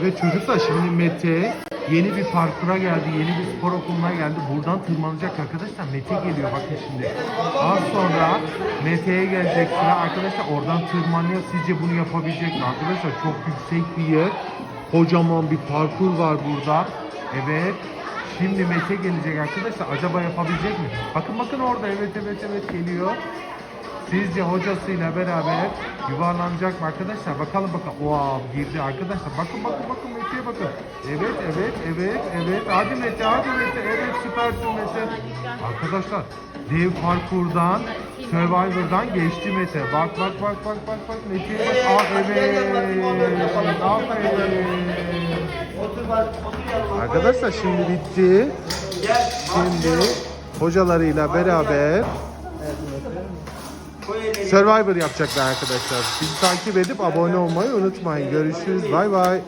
Evet çocuklar şimdi Mete yeni bir parkura geldi, yeni bir spor okuluna geldi. Buradan tırmanacak arkadaşlar. Mete geliyor bakın şimdi. Az sonra Mete'ye gelecek sıra arkadaşlar oradan tırmanıyor. Sizce bunu yapabilecek mi? Arkadaşlar çok yüksek bir yer. Kocaman bir parkur var burada. Evet. Şimdi Mete gelecek arkadaşlar. Acaba yapabilecek mi? Bakın bakın orada. Evet evet evet geliyor. Sizce hocasıyla beraber yuvarlanacak mı arkadaşlar? Bakalım bakalım. Wow girdi arkadaşlar. Bakın bakın bakın Mete'ye bakın. Evet evet evet evet. Hadi Mete hadi Mete. Evet süpersin Mete. Arkadaşlar dev parkurdan Survivor'dan geçti Mete. Bak bak bak bak bak bak Mete'ye bak. Aa evet. Aferin. Arkadaşlar şimdi bitti. Şimdi hocalarıyla beraber Survivor yapacaklar arkadaşlar. Bizi takip edip abone olmayı unutmayın. Görüşürüz. Bay bay.